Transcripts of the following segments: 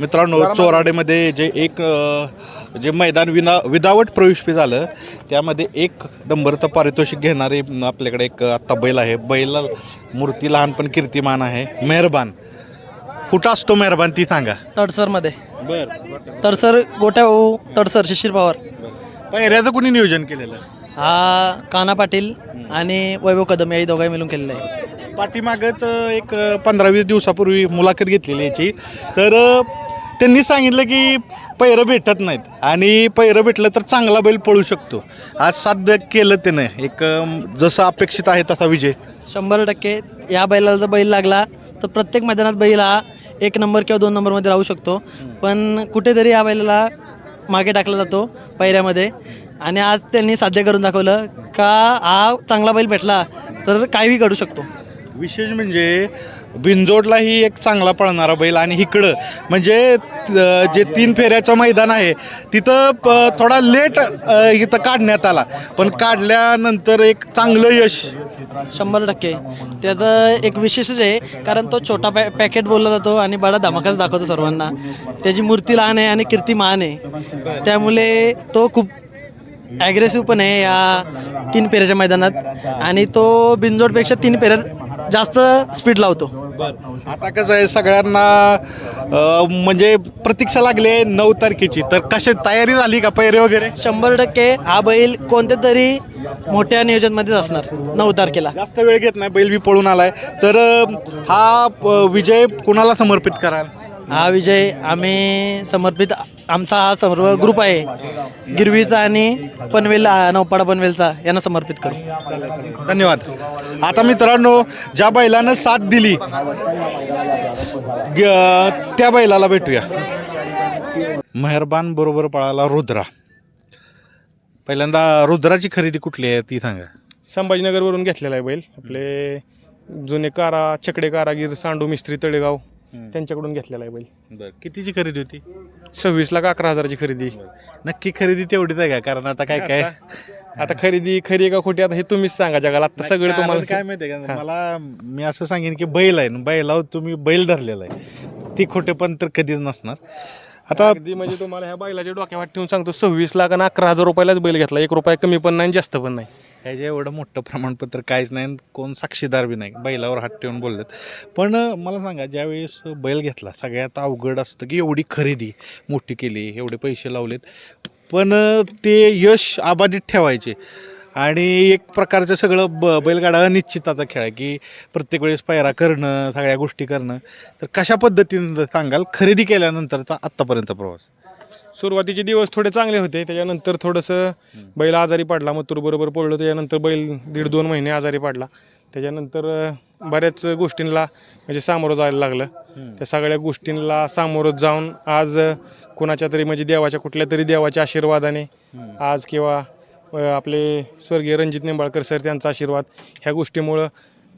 मित्रांनो चोराडेमध्ये जे एक जे मैदान विना विदावट प्रवेश फी झालं त्यामध्ये एक नंबरचं पारितोषिक घेणारे आपल्याकडे एक आत्ता बैल आहे. बैल मूर्ती लहान पण कीर्तिमान आहे. मेहरबान. कुठं असतो मेहरबान ती सांगा. तडसरमध्ये. बर. तडसर गोट्या भाऊ तडसर शिशिर पवार. पहिऱ्याचं कुणी नियोजन केलेलं? हा काना पाटील आणि वैभव कदम याही दोघांनी मिळून केलेलं आहे. पाठीमागच एक पंधरा वीस दिवसापूर्वी मुलाखत घेतलेली याची. तर त्यांनी सांगितलं की पैरं भेटत नाहीत. आणि पैरं भेटलं तर चांगला बैल पळू शकतो. आज साध्य केलं त्यानं. एक जसं अपेक्षित आहे तसा विजय. शंभर टक्के. या बैलाला जर बैल लागला तर प्रत्येक मैदानात बैल हा एक नंबर किंवा दोन नंबरमध्ये राहू शकतो. पण कुठेतरी या बैलाला मागे टाकला जातो पैऱ्यामध्ये. आणि आज त्यांनी साध्य करून दाखवलं का हा चांगला बैल भेटला तर काहीही घडू शकतो. विशेष म्हणजे बिंजोडलाही एक चांगला पळणारा बैल आणि इकडं म्हणजे जे तीन फेऱ्याचं मैदान आहे तिथं प- थोडा लेट इथं काढण्यात आला. पण काढल्यानंतर एक चांगलं यश. शंभर टक्के. त्याचं एक विशेषच आहे कारण तो छोटा पॅ पॅकेट बोलला जातो आणि बडा धमाकाच दाखवतो सर्वांना. त्याची मूर्ती लहान आहे आणि कीर्ती महान आहे. त्यामुळे तो खूप ॲग्रेसिव्ह पण आहे या तीन पेऱ्याच्या मैदानात. आणि तो बिंजोडपेक्षा तीन पेऱ्या जास्त स्पीड लावतो. आता कसं आहे सगळ्यांना अ, म्हणजे प्रतीक्षा लागली आहे नऊ तारखेची. तर कशी तयारी झाली का पैरे वगैरे? शंभर टक्के हा बैल कोणत्या तरी मोठ्या नियोजनमध्येच असणार नऊ तारखेला. जास्त वेळ घेत नाही बैल बी पळून आलाय. तर अ, हा प- विजय कुणाला समर्पित कराल? हा विजय आम्ही समर्पित आमचा हा सर्व ग्रुप आहे. गिरवीचा आणि पनवेल आ, नौपाडा पनवेलचा यांना समर्पित करू. धन्यवाद. आता मित्रांनो ज्या बैलानं साथ दिली ग- त्या बैलाला भेटूया. मेहरबान बरोबर पळाला रुद्रा. पहिल्यांदा रुद्राची खरेदी कुठली आहे ती सांगा. संभाजीनगरवरून घेतलेला आहे बैल. आपले जुने कारा चकडे कारागीर सांडू मिस्त्री तळेगाव. त्यांच्याकडून घेतलेला आहे बैल. बरं कितीची खरेदी होती? सव्वीस लाख अकरा हजाराची खरेदी. नक्की खरेदी तेवढीच आहे का? कारण आता काय काय? आता खरेदी खरी आहे का खोटी आता हे तुम्हीच सांगा जगाला. आता सगळं कारण तुम्हाला काय माहितीये का? मला मी असं सांगेन की बैल आहे ना बैलावर तुम्ही बैल धरलेला आहे. ती खोटे पण तर कधीच नसणार. आता अगदी म्हणजे तुम्हाला ह्या बैलाच्या डोक्यावर ठेवून सांगतो सव्वीस लाख आणि अकरा हजार रुपयालाच बैल घेतला. एक रुपया कमी पण नाही आणि जास्त पण नाही. ह्याच्या एवढं मोठं प्रमाणपत्र काहीच नाही आणि कोण साक्षीदार बी नाही. बैलावर हात ठेवून बोलतात पण मला सांगा ज्यावेळेस बैल घेतला सगळ्यात अवघड असतं की एवढी खरेदी मोठी केली एवढे पैसे लावलेत. पण ते यश अबाधित ठेवायचे. आणि एक प्रकारचं सगळं ब बैलगाडा अनिश्चिताचा खेळ आहे की प्रत्येक वेळेस पायरा करणं सगळ्या गोष्टी करणं. तर कशा पद्धतीनं सांगाल? खरेदी केल्यानंतरचा आत्तापर्यंत प्रवास? सुरुवातीचे दिवस थोडे चांगले होते त्याच्यानंतर थोडंसं बैल आजारी पडला बरोबर पडलो त्याच्यानंतर बैल दीड दोन महिने आजारी पडला. त्याच्यानंतर बऱ्याच गोष्टींना म्हणजे सामोरं जायला लागलं. त्या सगळ्या गोष्टींना सामोरं जाऊन आज कुणाच्या तरी म्हणजे देवाच्या कुठल्या तरी देवाच्या आशीर्वादाने आज किंवा आपले स्वर्गीय रणजित निंबाळकर सर त्यांचा आशीर्वाद ह्या गोष्टीमुळं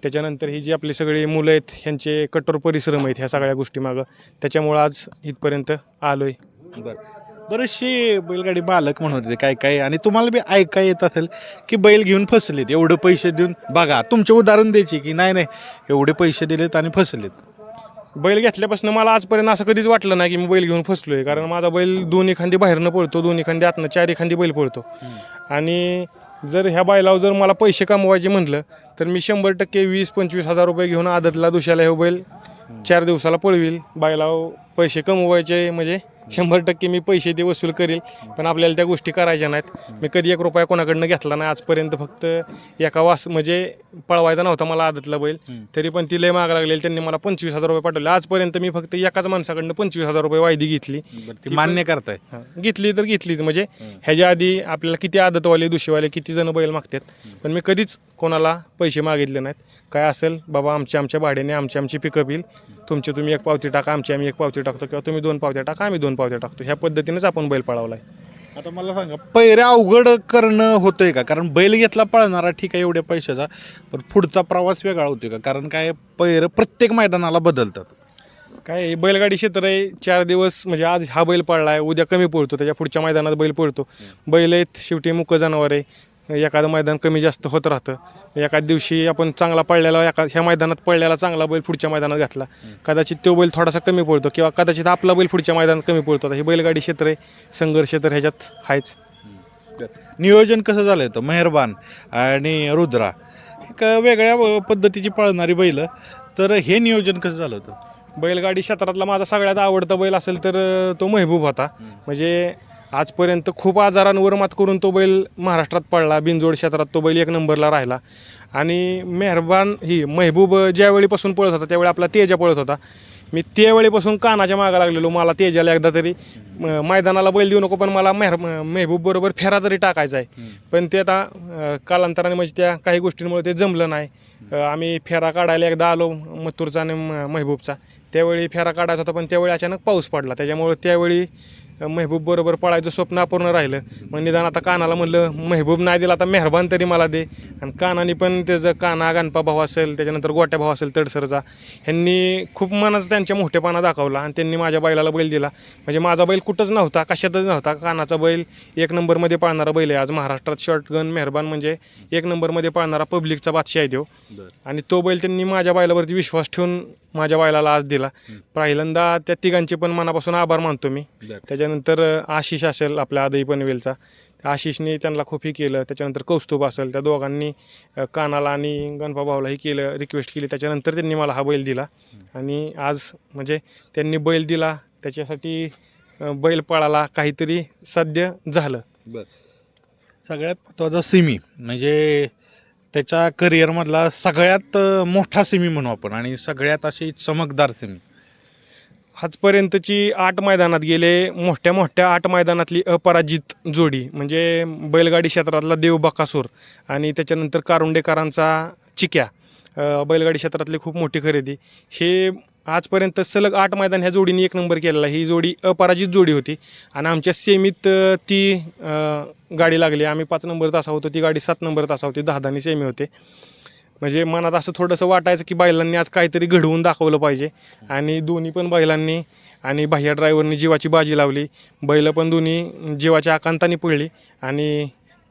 त्याच्यानंतर ही जी आपली सगळी मुलं आहेत ह्यांचे कठोर परिश्रम आहेत ह्या सगळ्या गोष्टीमागं त्याच्यामुळं आज इथपर्यंत आलो आहे बरं. बरेचसे बैलगाडी बालक म्हणत होते काय काय? आणि तुम्हाला बी ऐका येत असेल की बैल घेऊन फसलेत एवढे पैसे देऊन. बघा तुमचे उदाहरण द्यायचे की नाही नाही एवढे पैसे दिलेत आणि फसलेत. बैल घेतल्यापासून मला आजपर्यंत असं कधीच वाटलं नाही की मी बैल घेऊन फसलो आहे कारण माझा बैल दोन्ही खांदी बाहेरनं पळतो दोन्ही खांदी आतनं चारी खांदी बैल पळतो. आणि जर ह्या बैलावर जर मला पैसे कमवायचे म्हटलं तर मी शंभर टक्के वीस पंचवीस हजार रुपये घेऊन आदतला दुशाला हे बैल चार दिवसाला पळवील. बैलावर पैसे कमवायचे म्हणजे शंभर टक्के मी पैसे ते वसूल करील पण आपल्याला त्या गोष्टी करायच्या नाहीत. मी कधी एक रुपया कोणाकडनं घेतला नाही आजपर्यंत फक्त एका वास म्हणजे पळवायचा नव्हता मला आदतला बैल. तरी पण ती लय माग लागलेली त्यांनी मला पंचवीस हजार रुपये पाठवले. आजपर्यंत मी फक्त एकाच माणसाकडनं पंचवीस हजार रुपये वायदी घेतली. ती मान्य करताय. घेतली तर घेतलीच. म्हणजे ह्याच्या आधी आपल्याला किती आदतवाले दुशीवाले किती जण बैल मागतात. पण मी कधीच कोणाला पैसे मागितले नाहीत. काय असेल बाबा आमच्या आमच्या भाड्याने आमची आमची पिकअप येईल. तुमची तुम्ही एक पावती टाका आमची आम्ही एक पावती टाकतो किंवा तुम्ही दोन पावत्या टाका आम्ही दोन पावत्या टाकतो. ह्या पद्धतीनेच आपण बैल पळावला आहे आता मला सांगा पैऱ्या अवघड करणं होतंय का? कारण बैल घेतला पळणारा ठीक आहे एवढ्या पैशाचा पण पुढचा प्रवास वेगळा होतोय का? कारण काय पैर प्रत्येक मैदानाला बदलतात. काय आहे, बैलगाडी क्षेत्र आहे चार दिवस म्हणजे आज हा बैल पळला आहे उद्या कमी पळतो त्याच्या पुढच्या मैदानात बैल पळतो. बैल आहेत शेवटी मुक जनावर आहे. एखादं मैदान कमी जास्त होत राहतं. एखाद दिवशी आपण चांगला पळलेला एका ह्या मैदानात पळलेला चांगला बैल पुढच्या मैदानात घातला. कदाचित तो बैल थोडासा कमी पळतो किंवा कदाचित आपला बैल पुढच्या मैदानात कमी आता हे बैलगाडी क्षेत्र आहे संघर्ष तर ह्याच्यात आहेच. नियोजन कसं झालं होतं मेहरबान आणि रुद्रा एक वेगळ्या पद्धतीची पळणारी बैल. तर हे नियोजन कसं झालं होतं? बैलगाडी क्षेत्रातला माझा सगळ्यात आवडता बैल असेल तर तो महबूब होता. म्हणजे आजपर्यंत खूप आजारांवर मात करून तो बैल महाराष्ट्रात पडला बिनजोड क्षेत्रात तो बैल एक नंबरला राहिला. आणि मेहरबान ही महबूब ज्यावेळीपासून पळत होता त्यावेळी आपला तेजा पळत होता. मी त्यावेळीपासून कानाच्या मागा लागलेलो मला तेजाला एकदा तरी मैदानाला बैल देऊ नको पण मला मेहर महबूब बरोबर फेरा तरी टाकायचा आहे. पण ते आता कालांतराने म्हणजे त्या काही गोष्टींमुळे ते जमलं नाही. आम्ही फेरा काढायला एकदा आलो मथुरचा आणि महबूबचा. त्यावेळी फेरा काढायचा होता पण त्यावेळी अचानक पाऊस पडला. त्याच्यामुळे त्यावेळी महबूब बरोबर पळायचं स्वप्न अपूर्ण राहिलं. मग निदान आता कानाला म्हणलं महबूब नाही दिला आता मेहरबान तरी मला दे. आणि कानाने पण त्याचं काना गणपा भाऊ असेल त्याच्यानंतर गोट्या भाऊ असेल तडसरचा ह्यांनी खूप मनाचा त्यांच्या मोठेपणा दाखवला आणि त्यांनी माझ्या बैलाला बैल दिला. म्हणजे माझा बैल कुठंच नव्हता कशातच नव्हता. कानाचा बैल एक नंबरमध्ये पाळणारा बैल आहे. आज महाराष्ट्रात शॉर्टगन मेहरबान म्हणजे एक नंबरमध्ये पाळणारा पब्लिकचा बादशाह आहे तो आणि तो बैल त्यांनी माझ्या बैलावरती विश्वास ठेवून माझ्या बैलाला आज दिला. पहिल्यांदा त्या तिघांचे पण मनापासून आभार मानतो मी. त्याच्यानंतर आशिष असेल आपल्या आदई पनवेलचा. आशिषने त्यांना खूप हे केलं त्याच्यानंतर कौस्तुभ असेल त्या दोघांनी कानाला आणि गणपा भाऊलाही केलं रिक्वेस्ट केली. त्याच्यानंतर त्यांनी मला हा बैल दिला. आणि आज म्हणजे त्यांनी बैल दिला त्याच्यासाठी बैल पळाला काहीतरी साध्य झालं. सगळ्यात महत्त्वाचा सिमी म्हणजे त्याच्या करिअरमधला सगळ्यात मोठा सिमी म्हणू आपण आणि सगळ्यात अशी चमकदार सिमी आजपर्यंतची आठ मैदानात गेले मोठ्या मोठ्या आठ मैदानातली अपराजित जोडी म्हणजे बैलगाडी क्षेत्रातला देव बकासूर आणि त्याच्यानंतर कारुंडेकरांचा चिक्या बैलगाडी क्षेत्रातली खूप मोठी खरेदी हे आजपर्यंत सलग आठ मैदान ह्या जोडीने एक नंबर केलेला ही जोडी अपराजित जोडी होती. आणि आमच्या सेमीत ती गाडी लागली. आम्ही पाच नंबर तासा होतो ती गाडी सात नंबर तासा होती दहा दहानी सेमी होते. म्हणजे मनात असं थोडंसं वाटायचं की बैलांनी आज काहीतरी घडवून दाखवलं पाहिजे. आणि दोन्ही पण बैलांनी आणि बाह्या ड्रायव्हरनी जीवाची बाजी लावली. बैलं पण दोन्ही जीवाच्या आकांताने पडली आणि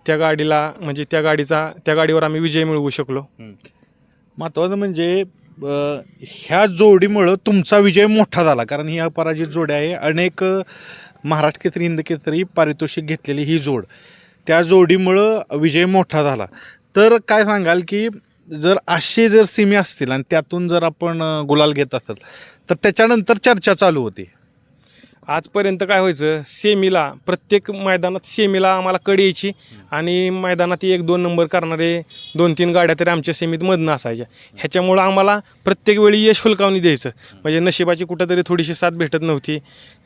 त्या गाडीला म्हणजे त्या गाडीचा त्या गाडीवर आम्ही विजय मिळवू शकलो. महत्त्वाचं म्हणजे ह्या जोडीमुळं तुमचा विजय मोठा झाला. कारण ही अपराजित जोड्या आहे. अनेक महाराष्ट्र केसरी हिंद केसरी पारितोषिक घेतलेली ही जोड. त्या जोडीमुळं विजय मोठा झाला. तर काय सांगाल की जर असे जर सिमी असतील आणि त्यातून जर आपण गुलाल घेत असाल तर त्याच्यानंतर चर्चा चालू होती. आजपर्यंत काय व्हायचं सेमीला प्रत्येक मैदानात सेमीला आम्हाला कडी यायची आणि मैदानात एक दोन नंबर करणारे दोन तीन गाड्या तरी आमच्या सेमीत मधनं असायच्या. ह्याच्यामुळं आम्हाला प्रत्येक वेळी यश हुलकावणी द्यायचं. म्हणजे नशिबाची कुठंतरी थोडीशी साथ भेटत नव्हती.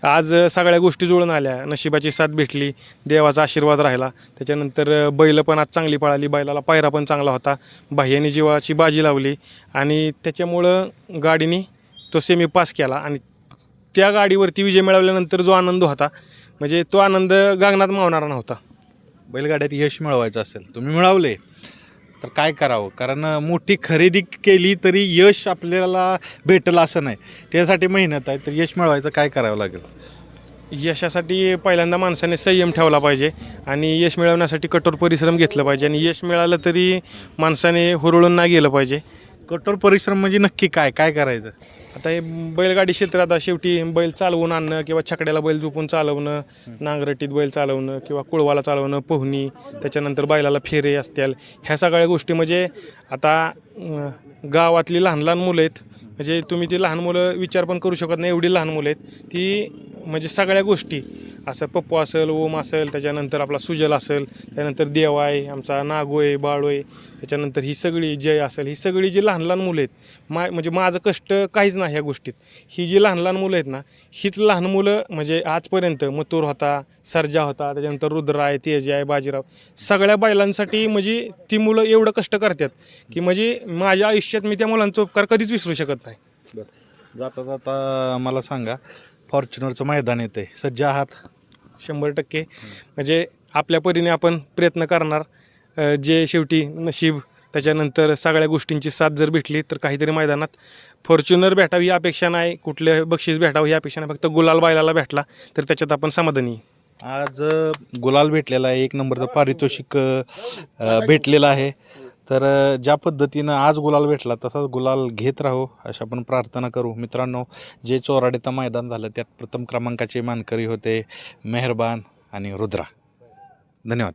आज सगळ्या गोष्टी जुळून आल्या. नशिबाची साथ भेटली देवाचा आशीर्वाद राहिला. त्याच्यानंतर अ, बैलं पण आज चांगली पळाली बैलाला पायरा पण चांगला होता. बाह्याने जीवाची बाजी लावली आणि त्याच्यामुळं गाडीने तो सेमी पास केला आणि त्या गाडीवरती विजय मिळवल्यानंतर जो आनंद होता म्हणजे तो आनंद गगनात मावणारा नव्हता. बैलगाड्यात यश मिळवायचं असेल तुम्ही मिळवले. तर काय करावं? कारण मोठी खरेदी केली तरी यश आपल्याला भेटलं असं नाही. त्यासाठी मेहनत आहे तर यश मिळवायचं काय करावं लागेल? यशासाठी पहिल्यांदा माणसाने संयम ठेवला पाहिजे आणि यश मिळवण्यासाठी कठोर परिश्रम घेतलं पाहिजे. आणि यश मिळालं तरी माणसाने हुरळून नाही गेलं पाहिजे. कठोर परिश्रम म्हणजे नक्की काय? काय करायचं? आता हे बैलगाडी क्षेत्रात आता शेवटी बैल चालवून आणणं किंवा छकड्याला बैल झोपून चालवणं नांगरटीत बैल चालवणं किंवा कुळवाला चालवणं पोहणी त्याच्यानंतर बैलाला फेरे असतील. ह्या सगळ्या गोष्टी म्हणजे आता गावातली लहान लहान मुलं आहेत. म्हणजे तुम्ही ती लहान मुलं विचार पण करू शकत नाही. एवढी लहान मुलं आहेत. ती म्हणजे सगळ्या गोष्टी असं पप्पू असेल ओम असेल त्याच्यानंतर आपला सुजल असेल त्यानंतर देवाय आहे आमचा नागो आहे बाळो आहे त्याच्यानंतर ही सगळी जय असेल ही सगळी जी लहान लहान मुलं आहेत मा म्हणजे माझं कष्ट काहीच नाही ह्या गोष्टीत. ही जी लहान लहान मुलं आहेत ना हीच लहान मुलं म्हणजे आजपर्यंत मतूर होता सर्जा होता त्याच्यानंतर रुद्र आहे तेज आहे बाजीराव सगळ्या बैलांसाठी म्हणजे ती मुलं एवढं कष्ट करतात की म्हणजे माझ्या आयुष्यात मी त्या मुलांचा उपकार कधीच विसरू शकत नाही. जाता जाता मला सांगा फॉर्च्युनरचं मैदान येते सज्ज आहात? शंभर टक्के म्हणजे आपल्या परीने आपण प्रयत्न करणार अ, जे शेवटी नशीब त्याच्यानंतर सगळ्या गोष्टींची साथ जर भेटली तर काहीतरी मैदानात फॉर्च्युनर भेटावी ही अपेक्षा नाही कुठले बक्षीस भेटावं ही अपेक्षा नाही फक्त गुलाल बायलाला भेटला तर त्याच्यात आपण समाधानी आहे. आज अ, गुलाल भेटलेला आहे एक नंबरचं पारितोषिक अ, भेटलेलं आहे तर ज्या पद्धतीनं आज गुलाल भेटला तसाच गुलाल घेत राहू अशा आपण प्रार्थना करू. मित्रांनो जे चोराडेचं मैदान झालं त्यात प्रथम क्रमांकाचे मानकरी होते मेहरबान आणि रुद्रा. धन्यवाद.